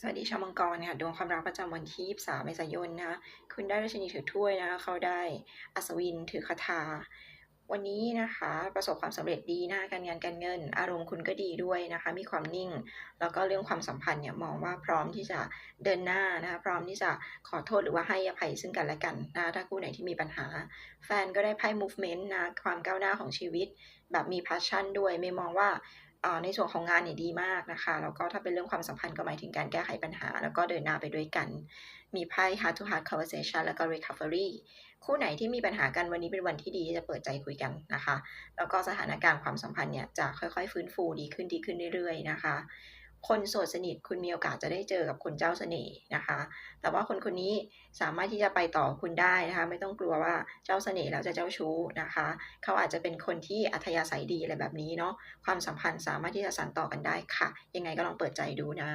สวัสดีชาวมังกรค่ะดวงความรักประจำวันที่ 23 เมษายนนะคะคุณได้ราชินีถือถ้วยนะคะเขาได้อัศวินถือคาถาวันนี้นะคะประสบความสำเร็จดีหน้าการงานการเงิน อารมณ์คุณก็ดีด้วยนะคะ มีความนิ่ง แล้วก็เรื่องความสัมพันธ์เนี่ยมองว่าพร้อมที่จะเดินหน้านะคะพร้อมที่จะขอโทษหรือว่าให้อภัยซึ่งกันและกันนะถ้าคู่ไหนที่มีปัญหา แฟนก็ได้ไพ่ movement นะความก้าวหน้าของชีวิต แบบมี passion ด้วยไม่มองว่า ในส่วนของงานเนี่ยดีมากนะคะ แล้วก็ถ้าเป็นเรื่องความสัมพันธ์ก็หมายถึงการแก้ไขปัญหา แล้วก็เดินหน้าไปด้วยกัน มีไพ่ heart to heart conversation แล้วก็ recovery คู่ไหนที่มีปัญหากันวันนี้เป็นวันที่ดีจะเปิดใจคุยกันนะคะ แล้วก็สถานการณ์ความสัมพันธ์เนี่ยจะค่อยๆ ฟื้นฟูดีขึ้นดีขึ้นเรื่อยๆนะคะ คนโสดสนิทคุณมีโอกาสจะได้เจอกับคนเจ้าเสน่ห์นะคะ แต่ว่าคนคนนี้สามารถที่จะไปต่อคุณได้นะคะ ไม่ต้องกลัวว่าเจ้าเสน่ห์แล้วจะเจ้าชู้นะคะ เขาอาจจะเป็นคนที่อัธยาศัยดีอะไรแบบนี้เนาะ ความสัมพันธ์สามารถที่จะสานต่อกันได้ค่ะ ยังไงก็ลองเปิดใจดูนะ